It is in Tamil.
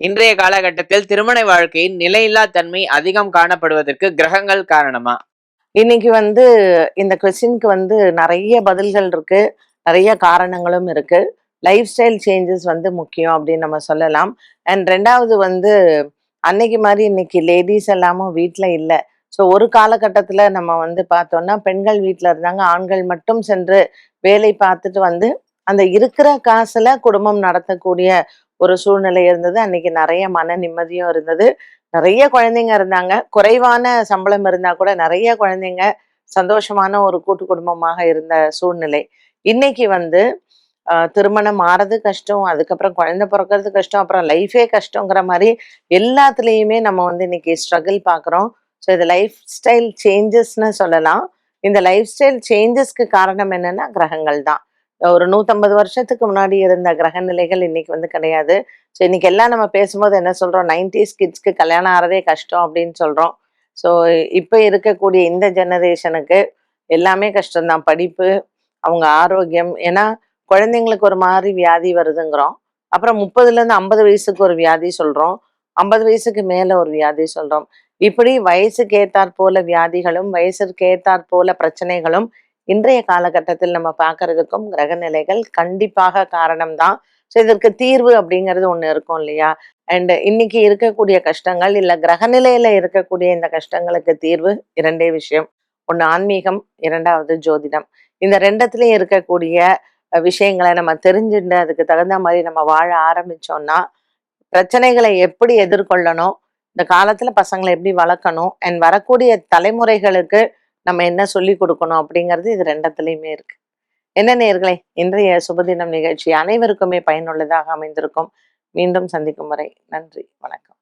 இன்றைய காலகட்டத்தில் திருமண வாழ்க்கையின் நிலையில்லா தன்மை அதிகம் காணப்படுவதற்கு கிரகங்கள் காரணமா? இன்னைக்கு வந்து இந்த கொஸ்டினுக்கு வந்து நிறைய பதில்கள் இருக்கு. நிறைய காரணங்களும் இருக்கு. லைஃப் ஸ்டைல் சேஞ்சஸ் வந்து முக்கியம் அப்படின்னு நம்ம சொல்லலாம். அண்ட் ரெண்டாவது வந்து அன்னைக்கு மாதிரி இன்னைக்கு லேடிஸ் எல்லாமும் வீட்டில் இல்லை. ஸோ ஒரு காலகட்டத்தில் நம்ம வந்து பார்த்தோம்னா பெண்கள் வீட்டில் இருந்தாங்க. ஆண்கள் மட்டும் சென்று வேலை பார்த்துட்டு வந்து அந்த இருக்கிற காசில் குடும்பம் நடத்தக்கூடிய ஒரு சூழ்நிலை இருந்தது. அன்னைக்கு நிறைய மன நிம்மதியும் இருந்தது. நிறைய குழந்தைங்க இருந்தாங்க. குறைவான சம்பளம் இருந்தா கூட நிறைய குழந்தைங்க சந்தோஷமான ஒரு கூட்டு குடும்பமாக இருந்த சூழ்நிலை. இன்னைக்கு வந்து திருமணம் மாறது கஷ்டம் அதுக்கப்புறம் குழந்தை பிறக்கிறது கஷ்டம் அப்புறம் லைஃபே கஷ்டங்கிற மாதிரி எல்லாத்துலேயுமே நம்ம வந்து இன்னைக்கு ஸ்ட்ரகிள் பார்க்குறோம். ஸோ இது லைஃப் ஸ்டைல் சேஞ்சஸ்னு சொல்லலாம். இந்த லைஃப் ஸ்டைல் சேஞ்சஸ்க்கு காரணம் என்னன்னா கிரகங்கள் தான். ஒரு நூற்றம்பது வருஷத்துக்கு முன்னாடி இருந்த கிரக நிலைகள் இன்னைக்கு வந்து கிடையாது. ஸோ இன்னைக்கு எல்லாம் நம்ம பேசும்போது என்ன சொல்றோம்? நைன்டிஸ் கிட்ஸ்க்கு கல்யாணம் ஆகிறதே கஷ்டம் அப்படின்னு சொல்றோம். ஸோ இப்போ இருக்கக்கூடிய இந்த ஜெனரேஷனுக்கு எல்லாமே கஷ்டம்தான். படிப்பு அவங்க ஆரோக்கியம். ஏன்னா குழந்தைங்களுக்கு ஒரு மாதிரி வியாதி வருதுங்கிறோம். அப்புறம் முப்பதுலேருந்து ஐம்பது வயசுக்கு ஒரு வியாதி சொல்கிறோம் ஐம்பது வயசுக்கு மேலே ஒரு வியாதி சொல்கிறோம் இப்படி வயசுக்கு ஏத்தாற் போல வியாதிகளும் வயசுக்கு ஏத்தாற் போல பிரச்சனைகளும் இன்றைய காலகட்டத்தில் நம்ம பார்க்கறதுக்கும் கிரக நிலைகள் கண்டிப்பாக காரணம்தான். ஸோ இதற்கு தீர்வு அப்படிங்கிறது ஒன்று இருக்கும் இல்லையா? அண்ட் இன்னைக்கு இருக்கக்கூடிய கஷ்டங்கள் இல்லை கிரகநிலையில இருக்கக்கூடிய இந்த கஷ்டங்களுக்கு தீர்வு இரண்டே விஷயம். ஒன்று ஆன்மீகம் இரண்டாவது ஜோதிடம். இந்த ரெண்டத்துலயும் இருக்கக்கூடிய விஷயங்களை நம்ம தெரிஞ்சுட்டு அதுக்கு தகுந்த மாதிரி நம்ம வாழ ஆரம்பிச்சோம்னா பிரச்சனைகளை எப்படி எதிர்கொள்ளணும் இந்த காலத்துல பசங்களை எப்படி வளர்க்கணும் அண்ட் வரக்கூடிய தலைமுறைகளுக்கு நம்ம என்ன சொல்லி கொடுக்கணும் அப்படிங்கிறது இது ரெண்டத்துலயுமே இருக்கு. என்ன நேர்களே இன்றைய சுபதினம் நிகழ்ச்சி அனைவருக்குமே பயனுள்ளதாக அமைந்திருக்கும். மீண்டும் சந்திக்கும் வரை நன்றி வணக்கம்.